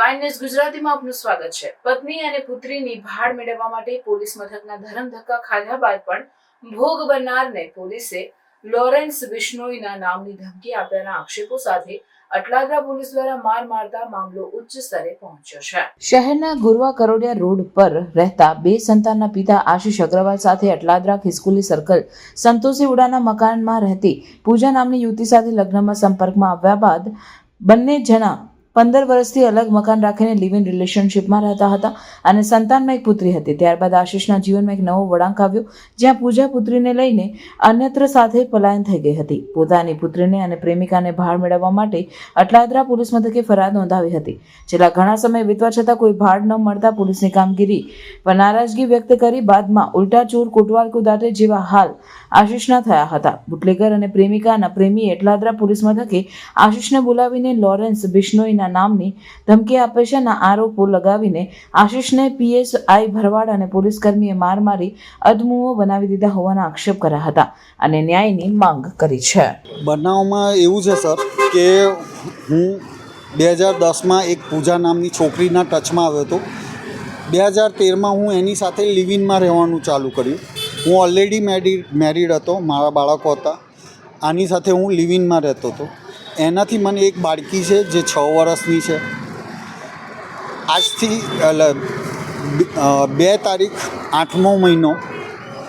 Divine ગુજરાતીમાં આપનું સ્વાગત છે. પત્ની અને પુત્રીની ભાડ મેળવવા માટે પોલીસ મથકના ધરમ ધક્કા ખાધા બાદ પણ ભોગ બનનારને પોલીસે લોરેન્સ બિશ્નોઈના નામની ધમકી આપ્યાના આક્ષેપો સાથે અટલાદરા પોલીસ દ્વારા માર મારતા મામલો ઉચ્ચ સ્તરે પહોંચ્યો છે. શહેરના ગુરવા કરોડિયા રોડ પર રહેતા બે સંતાનના પિતા આશીષ અગ્રવાલ સાથે અટલાદરા ખિસકુલી સર્કલ સંતોષી ઉડાના મકાનમાં રહેતી પૂજા નામની યુવતી સાથે લગ્નમાં સંપર્કમાં આવ્યા બાદ બંને જણા પંદર વર્ષથી અલગ મકાન રાખીને લિવ ઇન રિલેશનશિપમાં રહેતા હતા અને સંતાનમાં એક પુત્રી હતી. ત્યારબાદ આશીષના જીવનમાં એક નવો વળાંક આવ્યો, જ્યાં પૂજા પુત્રીને લઈને અન્યત્ર સાથે પલાયન થઈ ગઈ હતી. પોતાની પુત્રીને અને પ્રેમિકાને ભાર મેળવવા માટે અટલાદરા પોલીસ મથકે ફરિયાદ નોંધાવી હતી. છેલ્લા ઘણા સમય વીતવા છતાં કોઈ ભાડ ન મળતા પોલીસની કામગીરી પર નારાજગી વ્યક્ત કરી બાદમાં ઉલટા ચોર કોટવાલ કુદાટે જેવા હાલ આશીષના થયા હતા. બુટલેગર અને પ્રેમિકાના પ્રેમી એટલાદરા પોલીસ મથકે આશીષને બોલાવીને લોરેન્સ બિશ્નોઈના નામની ધમકી આપે છે ના આરોપો લગાવીને આશીષને પીએસઆઈ ભરવાડ અને પોલીસ કર્મીએ માર મારી અધમુઓ બનાવી દીધા હોવાના આક્ષેપ કર્યા હતા અને ન્યાયની માંગ કરી છે. બનાવમાં એવું છે, સર, કે હું બે હજાર દસમાં એક પૂજા નામની છોકરીના ટચમાં આવ્યો હતો. બે હજાર તેરમાં હું એની સાથે લિવિનમાં રહેવાનું ચાલુ કર્યું. હું ઓલરેડી મેરીડ મેરીડ હતો, મારા બાળકો હતા. આની સાથે હું લિવિનમાં રહેતો હતો. એનાથી મને એક બાળકી છે જે છ વર્ષની છે. આજથી બ- તારીખ આઠમો મહિનો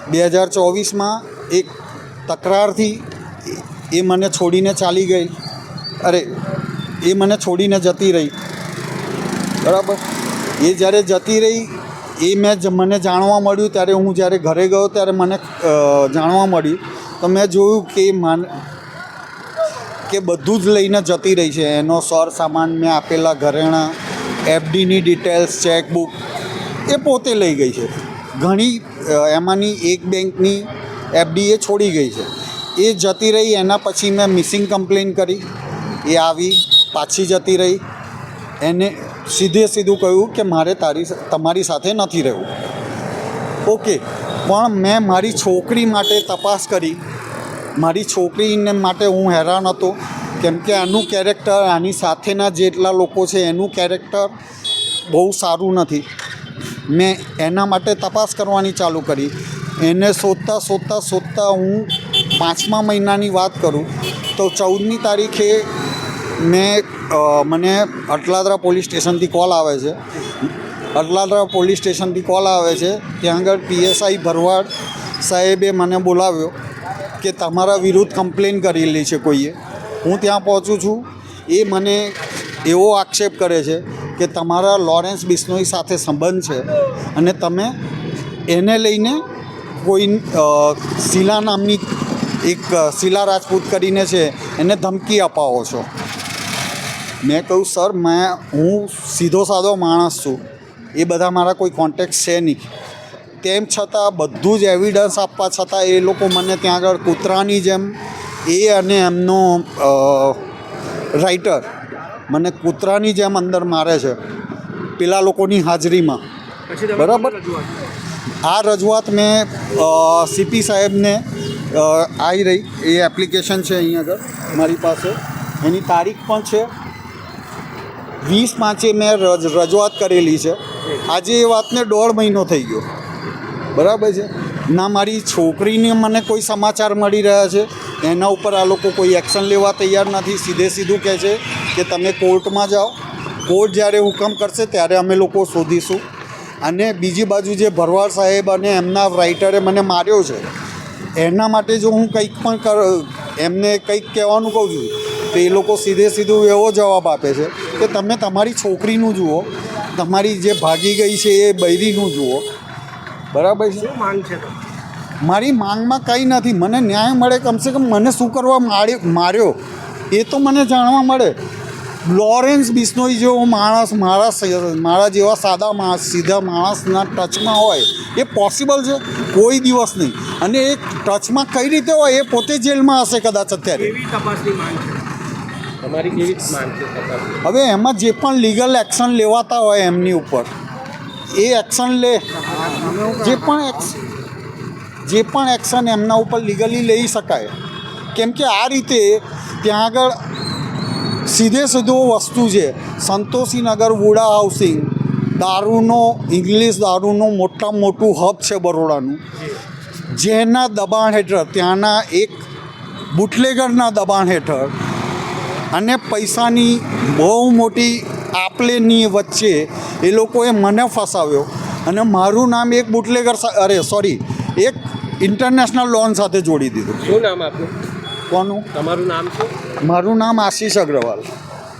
બે હજાર ચોવીસમાં એક તકરારથી એ મને છોડીને ચાલી ગઈ. અરે, એ મને છોડીને જતી રહી. બરાબર? એ જ્યારે જતી રહી, એ મેં મને જાણવા મળ્યું. ત્યારે હું જ્યારે ઘરે ગયો ત્યારે મને જાણવા મળ્યું. તો મેં જોયું કે માન કે બધું જ લઈને જતી રહી છે. એનો સર સામાન મેં આપેલા ઘરેણાં, એફડીની ડિટેલ્સ, ચેકબુક, એ પોતે લઈ ગઈ છે. ઘણી એમાંની એક બેંકની એફડી એ છોડી ગઈ છે. એ જતી રહી, એના પછી મેં મિસિંગ કમ્પ્લેન કરી. એ આવી, પાછી જતી રહી. એને સીધે સીધું કહ્યું કે મારે તારી તમારી સાથે નથી રહેવું. ઓકે, પણ મેં મારી છોકરી માટે તપાસ કરી. મારી છોકરીને માટે હું હેરાન હતો. કેમ કે આનું કેરેક્ટર આની સાથેના જેટલા લોકો છે, એનું કેરેક્ટર બહુ સારું નથી. મેં એના માટે તપાસ કરવાની ચાલુ કરી. એને શોધતા શોધતા શોધતા હું પાંચમા મહિનાની વાત કરું, તો ચૌદમી તારીખે મેં મને અટલાદરા પોલીસ સ્ટેશનથી કોલ આવે છે. અટલાદરા પોલીસ સ્ટેશનથી કોલ આવે છે. ત્યાં આગળ પીએસઆઈ ભરવાડ સાહેબે મને બોલાવ્યો. કે તમારા વિરુદ્ધ કમ્પ્લેન કરેલી છે કોઈએ. હું ત્યાં પહોંચું છું. એ મને એવો આક્ષેપ કરે છે કે તમારા લોરેન્સ બિસ્નોઈ સાથે સંબંધ છે અને તમે એને લઈને કોઈ શીલા નામની એક શીલા રાજપૂત કરીને છે એને ધમકી અપાવો છો. મેં કહ્યું, સર, મેં હું સીધો સાધો માણસ છું. એ બધા મારા કોઈ કોન્ટેક્ટ છે નહીં. તેમ છતાં બધું જ એવિડન્સ આપવા છતાં એ લોકો મને ત્યાં આગળ કૂતરાની જેમ એ અને એમનો રાઇટર મને કૂતરાની જેમ અંદર મારે છે પેલા લોકોની હાજરીમાં. બરાબર? આ રજૂઆત મેં સીપી સાહેબને આવી રહી. એ એપ્લિકેશન છે અહીં આગળ મારી પાસે. એની તારીખ પણ છે. વીસ પાંચે મેં રજ રજૂઆત કરેલી છે. આજે એ વાતને દોઢ મહિનો થઈ ગયો. બરાબર છે? ના, મારી છોકરીને મને કોઈ સમાચાર મળી રહ્યા છે. એના ઉપર આ લોકો કોઈ એક્શન લેવા તૈયાર નથી. સીધે સીધું કહે છે કે તમે કોર્ટમાં જાઓ. કોર્ટ જ્યારે હુકમ કરશે ત્યારે અમે લોકો શોધીશું. અને બીજી બાજુ જે ભરવાડ સાહેબ અને એમના રાઇટરે મને માર્યો છે, એના માટે જો હું કંઈક પણ કર, એમને કંઈક કહેવાનું કહું છું, તો એ લોકો સીધે સીધું એવો જવાબ આપે છે કે તમે તમારી છોકરીનું જુઓ, તમારી જે ભાગી ગઈ છે એ બૈરીનું જુઓ. બરાબર છે? માંગ છે મારી માંગમાં કંઈ નથી. મને ન્યાય મળે કમસે કમ મને શું કરવા માર્યો માર્યો? એ તો મને જાણવા મળે. લોરેન્સ બિસ્નોઈ જેવો માણસ મારા મારા જેવા સાદા માણસ સીધા માણસના ટચમાં હોય એ પોસિબલ છે? કોઈ દિવસ નહીં. અને એ ટચમાં કઈ રીતે હોય? એ પોતે જેલમાં હશે કદાચ અત્યારે. કેવી તપાસની માંગ છે? તમારી કેવી માંગ છે તપાસની? હવે એમાં જે પણ લીગલ એક્શન લેવાતા હોય એમની ઉપર. એ એક્શન લે. જે પણ જે પણ એક્શન એમના ઉપર લીગલી લઈ શકાય. કેમ કે આ રીતે ત્યાં આગળ સીધે સીધો વસ્તુ છે. સંતોષીનગર વુડા હાઉસિંગ દારૂનો, ઇંગ્લિશ દારૂનું મોટામાં મોટું હબ છે બરોડાનું. જેના દબાણ હેઠળ, ત્યાંના એક બુટલેગરના દબાણ હેઠળ અને પૈસાની બહુ મોટી આપલેની વચ્ચે એ લોકોએ મને ફસાવ્યો. અને મારું નામ એક બુટલેગર અરે સોરી એક ઇન્ટરનેશનલ લોન સાથે જોડી દીધું. શું નામ આપનું? કોનું? તમારું નામ શું? મારું નામ આશીષ અગ્રવાલ.